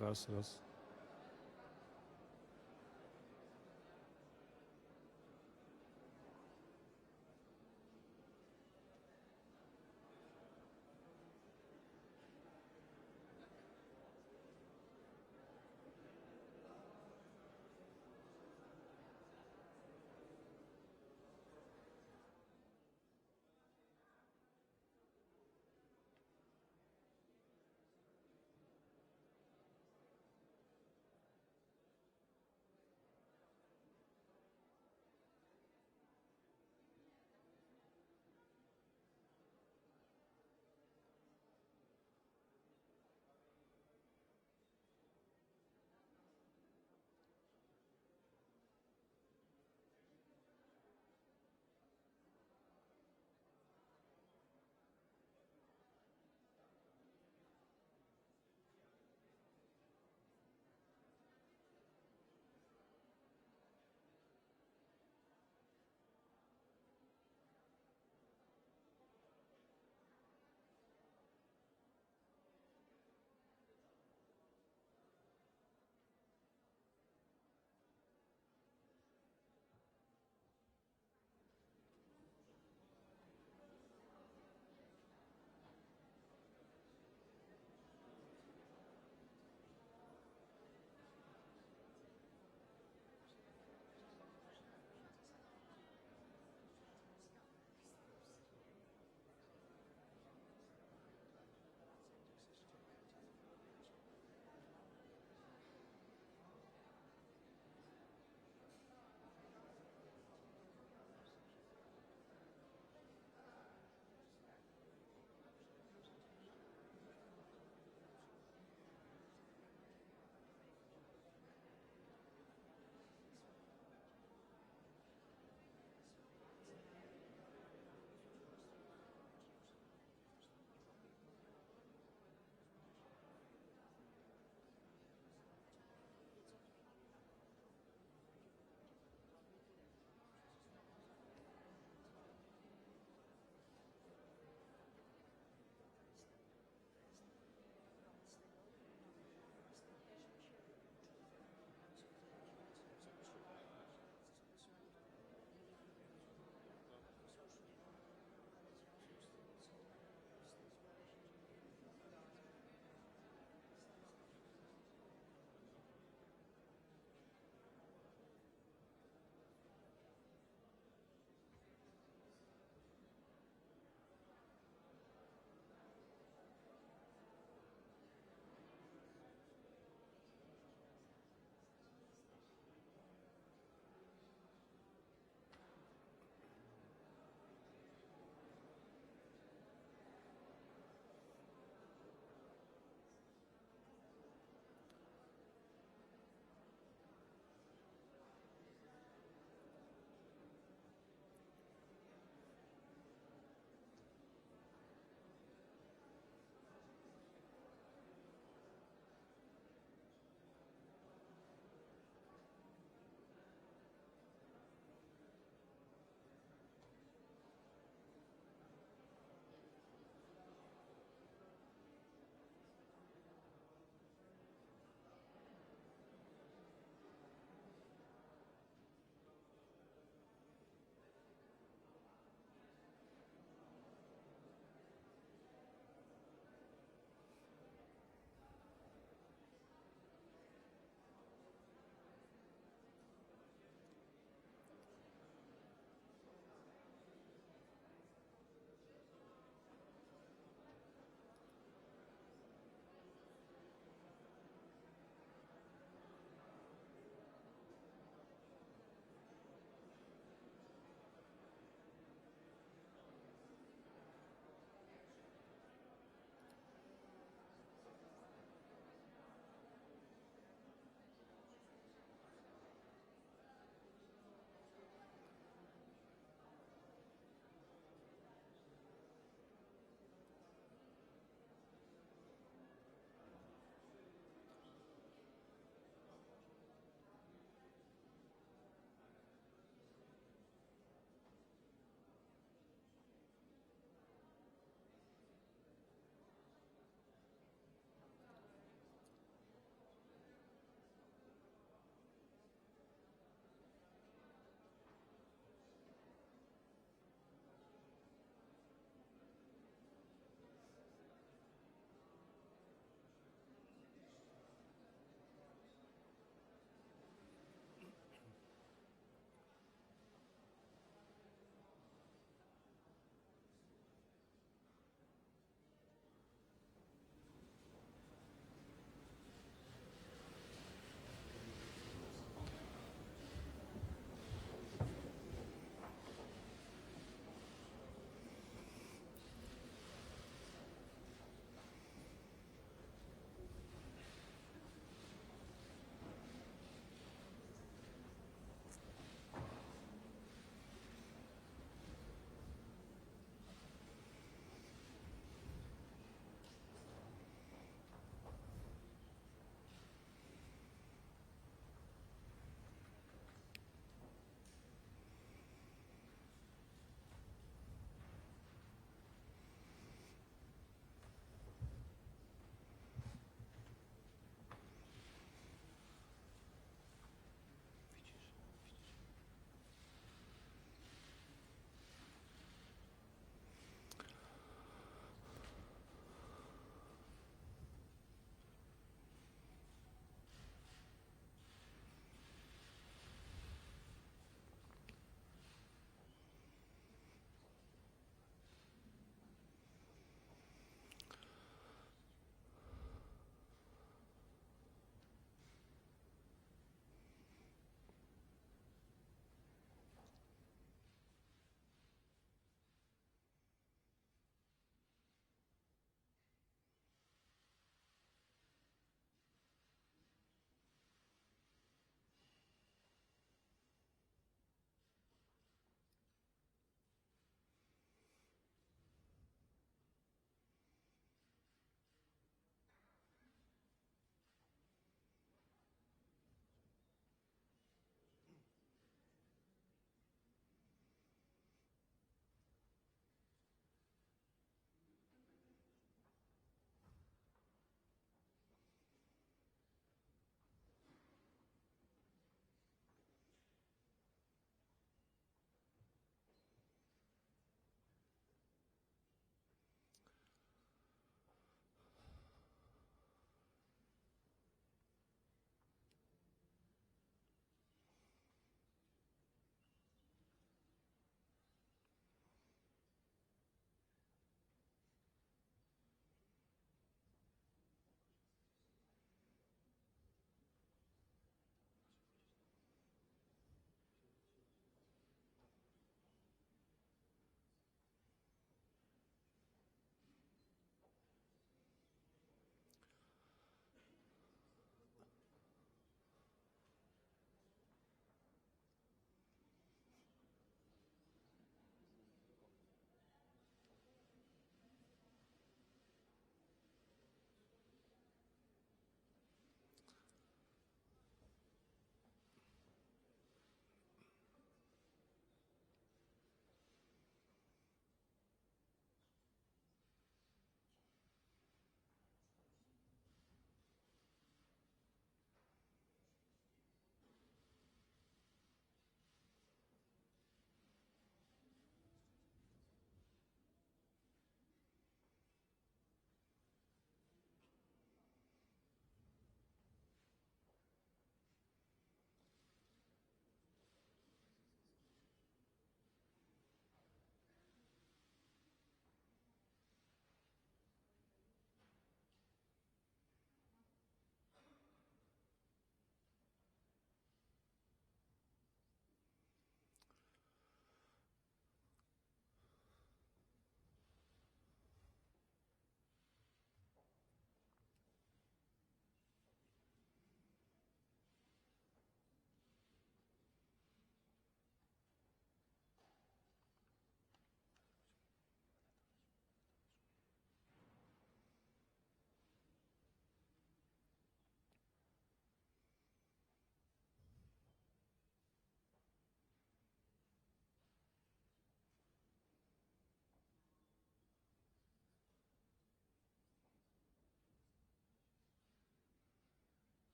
Raz, raz.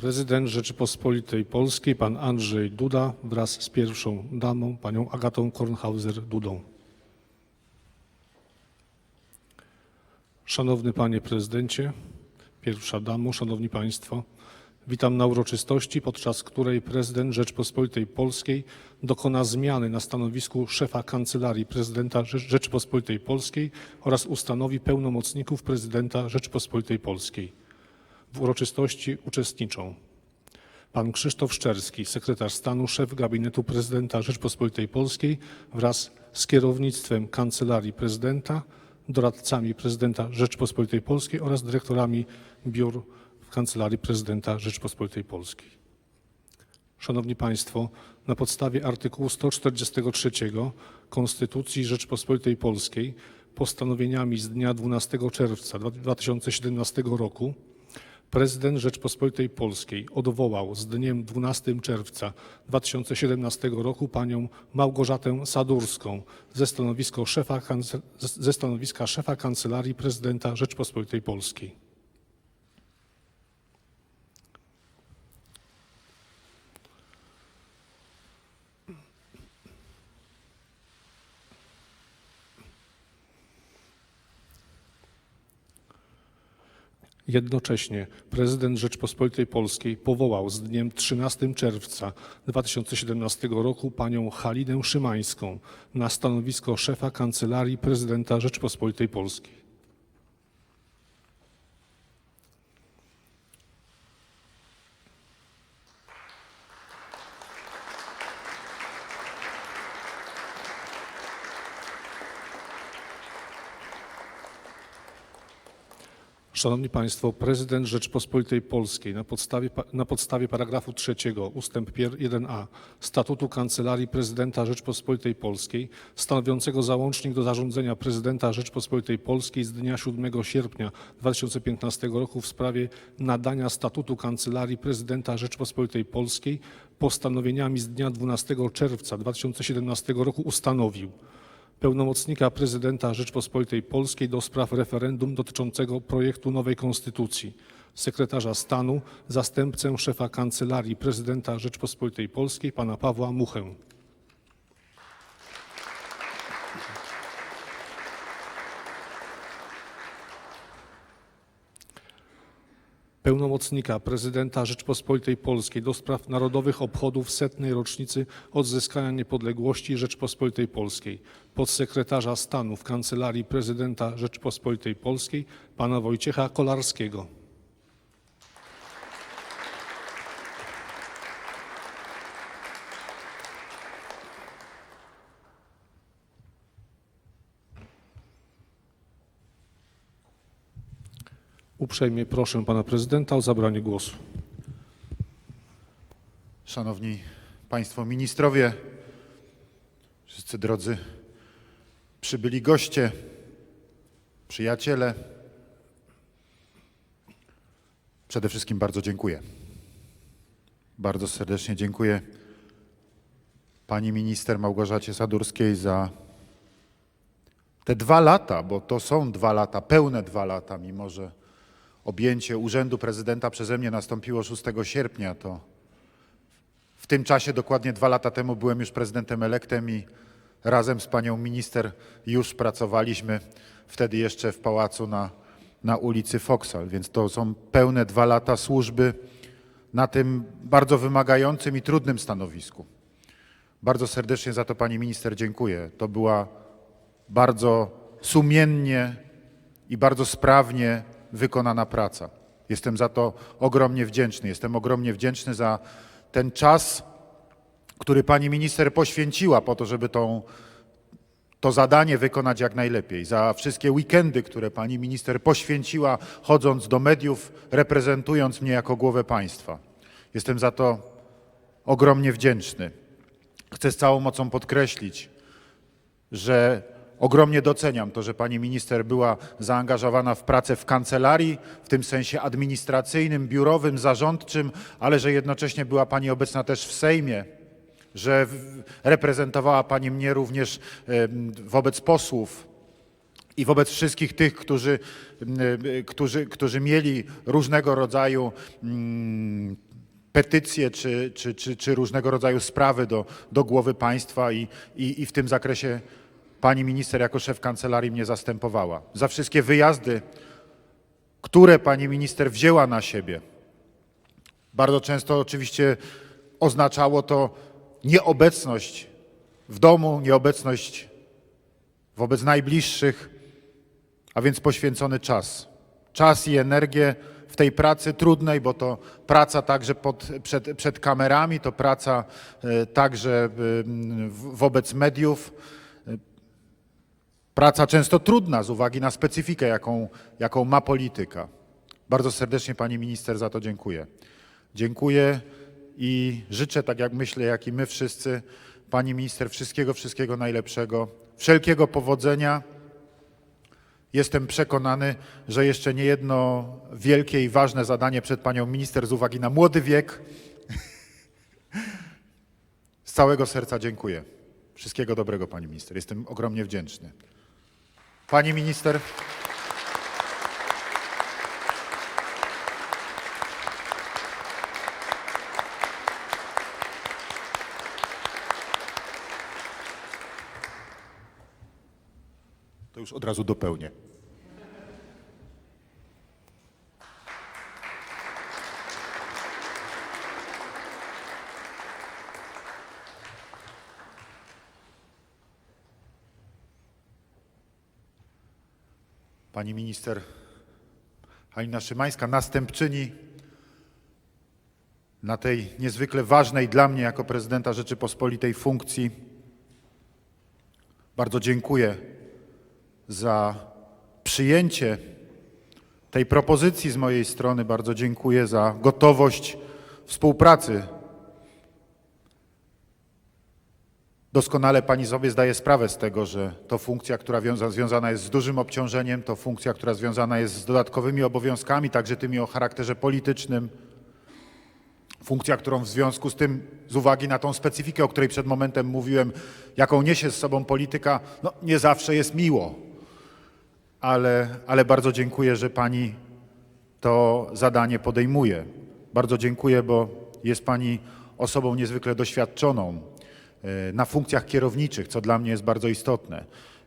Prezydent Rzeczypospolitej Polskiej, pan Andrzej Duda wraz z pierwszą damą, panią Agatą Kornhauser-Dudą. Szanowny Panie Prezydencie, pierwsza damo, Szanowni Państwo, witam na uroczystości, podczas której prezydent Rzeczypospolitej Polskiej dokona zmiany na stanowisku szefa Kancelarii Prezydenta Rze- Rzeczypospolitej Polskiej oraz ustanowi pełnomocników prezydenta Rzeczypospolitej Polskiej. W uroczystości uczestniczą pan Krzysztof Szczerski, sekretarz stanu, szef gabinetu prezydenta Rzeczypospolitej Polskiej wraz z kierownictwem Kancelarii Prezydenta, doradcami prezydenta Rzeczypospolitej Polskiej oraz dyrektorami biur w Kancelarii Prezydenta Rzeczypospolitej Polskiej. Szanowni Państwo, na podstawie artykułu 143 Konstytucji Rzeczypospolitej Polskiej postanowieniami z dnia 12 czerwca 2017 roku Prezydent Rzeczpospolitej Polskiej odwołał z dniem 12 czerwca 2017 roku panią Małgorzatę Sadurską ze stanowiska szefa, ze stanowiska szefa Kancelarii Prezydenta Rzeczpospolitej Polskiej. Jednocześnie prezydent Rzeczpospolitej Polskiej powołał z dniem 13 czerwca 2017 roku panią Halinę Szymańską na stanowisko szefa Kancelarii Prezydenta Rzeczpospolitej Polskiej. Szanowni Państwo, prezydent Rzeczpospolitej Polskiej na podstawie, na podstawie paragrafu 3 ustęp pier- 1a Statutu Kancelarii Prezydenta Rzeczpospolitej Polskiej stanowiącego załącznik do zarządzenia prezydenta Rzeczpospolitej Polskiej z dnia 7 sierpnia 2015 roku w sprawie nadania statutu Kancelarii Prezydenta Rzeczpospolitej Polskiej postanowieniami z dnia 12 czerwca 2017 roku ustanowił pełnomocnika prezydenta Rzeczpospolitej Polskiej do spraw referendum dotyczącego projektu nowej konstytucji, sekretarza stanu, zastępcę szefa Kancelarii Prezydenta Rzeczpospolitej Polskiej pana Pawła Muchę. Pełnomocnika prezydenta Rzeczpospolitej Polskiej do spraw narodowych obchodów setnej rocznicy odzyskania niepodległości Rzeczpospolitej Polskiej, podsekretarza stanu w Kancelarii Prezydenta Rzeczpospolitej Polskiej pana Wojciecha Kolarskiego. Uprzejmie proszę pana prezydenta o zabranie głosu. Szanowni Państwo Ministrowie, wszyscy drodzy przybyli goście, przyjaciele, przede wszystkim bardzo dziękuję. Bardzo serdecznie dziękuję Pani Minister Małgorzacie Sadurskiej za te dwa lata, bo to są dwa lata, pełne dwa lata, mimo że objęcie urzędu prezydenta przeze mnie nastąpiło 6 sierpnia, to w tym czasie, dokładnie dwa lata temu, byłem już prezydentem elektem i razem z panią minister już pracowaliśmy wtedy jeszcze w pałacu na, na ulicy Foksal, więc to są pełne dwa lata służby na tym bardzo wymagającym i trudnym stanowisku. Bardzo serdecznie za to pani minister dziękuję. To była bardzo sumiennie i bardzo sprawnie wykonana praca. Jestem za to ogromnie wdzięczny. Jestem ogromnie wdzięczny za ten czas, który pani minister poświęciła po to, żeby tą, to zadanie wykonać jak najlepiej. Za wszystkie weekendy, które pani minister poświęciła, chodząc do mediów, reprezentując mnie jako głowę państwa. Jestem za to ogromnie wdzięczny. Chcę z całą mocą podkreślić, że ogromnie doceniam to, że pani minister była zaangażowana w pracę w kancelarii, w tym sensie administracyjnym, biurowym, zarządczym, ale że jednocześnie była pani obecna też w Sejmie, że reprezentowała pani mnie również wobec posłów, i wobec wszystkich tych, którzy, mm, którzy, którzy mieli różnego rodzaju mm, petycje czy, czy, czy, czy różnego rodzaju sprawy do, do głowy państwa i, i, i w tym zakresie pani minister jako szef kancelarii mnie zastępowała. Za wszystkie wyjazdy, które pani minister wzięła na siebie. Bardzo często oczywiście oznaczało to nieobecność w domu, nieobecność wobec najbliższych, a więc poświęcony czas. Czas i energię w tej pracy trudnej, bo to praca także pod, przed, przed kamerami, to praca e, także e, wobec mediów. Praca często trudna z uwagi na specyfikę, jaką, jaką ma polityka. Bardzo serdecznie Pani Minister za to dziękuję. Dziękuję i życzę, tak jak myślę, jak i my wszyscy, Pani Minister, wszystkiego, wszystkiego najlepszego, wszelkiego powodzenia. Jestem przekonany, że jeszcze nie jedno wielkie i ważne zadanie przed Panią Minister z uwagi na młody wiek. Z całego serca dziękuję. Wszystkiego dobrego Pani Minister. Jestem ogromnie wdzięczny. Pani Minister. To już od razu dopełnię. Pani minister Halina Szymańska, następczyni na tej niezwykle ważnej dla mnie jako prezydenta Rzeczypospolitej funkcji. Bardzo dziękuję za przyjęcie tej propozycji z mojej strony. Bardzo dziękuję za gotowość współpracy. Doskonale Pani sobie zdaje sprawę z tego, że to funkcja, która wiąza, związana jest z dużym obciążeniem, to funkcja, która związana jest z dodatkowymi obowiązkami, także tymi o charakterze politycznym. Funkcja, którą w związku z tym, z uwagi na tą specyfikę, o której przed momentem mówiłem, jaką niesie z sobą polityka, no nie zawsze jest miło ale, ale bardzo dziękuję, że Pani to zadanie podejmuje. Bardzo dziękuję, bo jest Pani osobą niezwykle doświadczoną na funkcjach kierowniczych, co dla mnie jest bardzo istotne.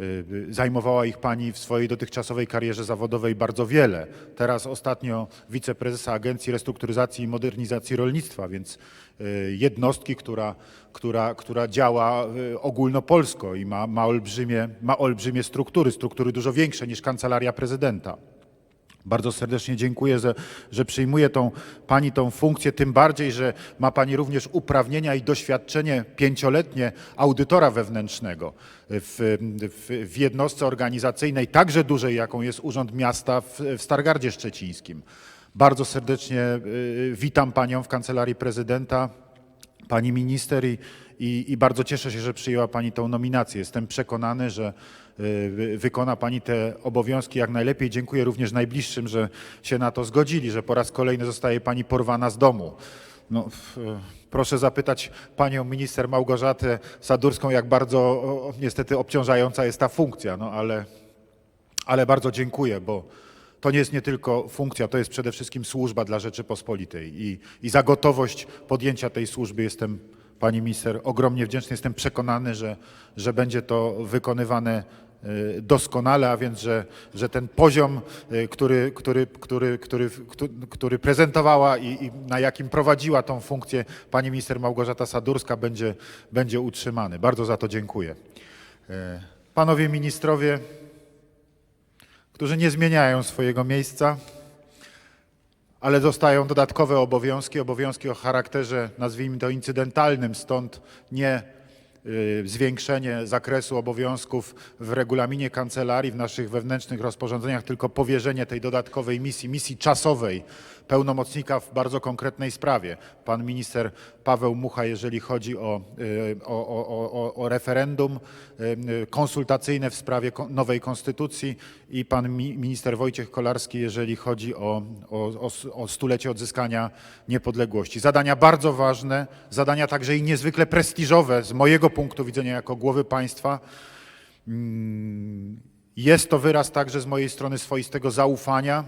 E, Zajmowała ich Pani w swojej dotychczasowej karierze zawodowej bardzo wiele. Teraz ostatnio wiceprezesa Agencji Restrukturyzacji i Modernizacji Rolnictwa, więc e, jednostki, która, która, która działa e, ogólnopolsko i ma, ma, olbrzymie, ma olbrzymie struktury, struktury dużo większe niż Kancelaria Prezydenta. Bardzo serdecznie dziękuję, że, że przyjmuje tą, Pani tą funkcję, tym bardziej, że ma Pani również uprawnienia i doświadczenie pięcioletnie audytora wewnętrznego w, w, w jednostce organizacyjnej, także dużej, jaką jest Urząd Miasta w, w Stargardzie Szczecińskim. Bardzo serdecznie y, witam Panią w Kancelarii Prezydenta. Pani minister i, i, i bardzo cieszę się, że przyjęła Pani tą nominację. Jestem przekonany, że wykona Pani te obowiązki jak najlepiej. Dziękuję również najbliższym, że się na to zgodzili, że po raz kolejny zostaje Pani porwana z domu. No, f- proszę zapytać Panią minister Małgorzatę Sadurską, jak bardzo niestety obciążająca jest ta funkcja, no ale ale bardzo dziękuję, bo to nie jest nie tylko funkcja, to jest przede wszystkim służba dla Rzeczypospolitej i, i za gotowość podjęcia tej służby jestem Pani Minister ogromnie wdzięczny. Jestem przekonany, że, że będzie to wykonywane doskonale, a więc, że, że ten poziom, e, który, który, który, który, który, prezentowała i, i na jakim prowadziła tą funkcję Pani Minister Małgorzata Sadurska będzie, będzie utrzymany. Bardzo za to dziękuję. E, Panowie Ministrowie, którzy nie zmieniają swojego miejsca, ale dostają dodatkowe obowiązki, obowiązki o charakterze, nazwijmy to incydentalnym, stąd nie y, zwiększenie zakresu obowiązków w regulaminie kancelarii, w naszych wewnętrznych rozporządzeniach, tylko powierzenie tej dodatkowej misji, misji czasowej pełnomocnika w bardzo konkretnej sprawie. Pan minister Paweł Mucha, jeżeli chodzi o, y, o, o, o- o, referendum y, y, konsultacyjne w sprawie nowej konstytucji i pan mi, minister Wojciech Kolarski, jeżeli chodzi o, o, o stulecie odzyskania niepodległości. Zadania bardzo ważne, zadania także i niezwykle prestiżowe z mojego punktu widzenia jako głowy państwa. Mm, Jest to wyraz także z mojej strony swoistego zaufania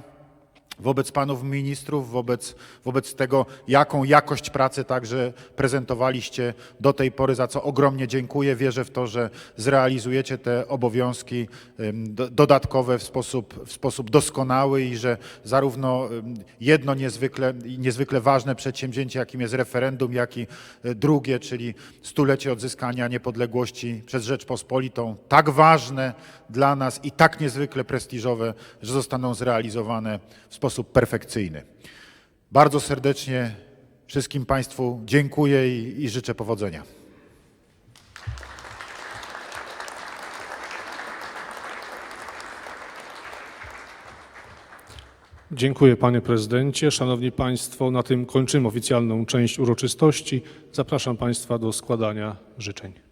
wobec panów ministrów, wobec, wobec tego, jaką jakość pracy także prezentowaliście do tej pory, za co ogromnie dziękuję. Wierzę w to, że zrealizujecie te obowiązki dodatkowe w sposób, w sposób doskonały i że zarówno jedno niezwykle, niezwykle ważne przedsięwzięcie, jakim jest referendum, jak i e, drugie, czyli stulecie odzyskania niepodległości przez Rzeczpospolitą, tak ważne dla nas i tak niezwykle prestiżowe, że zostaną zrealizowane w sposób perfekcyjny. Bardzo serdecznie wszystkim Państwu dziękuję i, i życzę powodzenia. Dziękuję panie prezydencie. Szanowni państwo, na tym kończymy oficjalną część uroczystości. Zapraszam państwa do składania życzeń.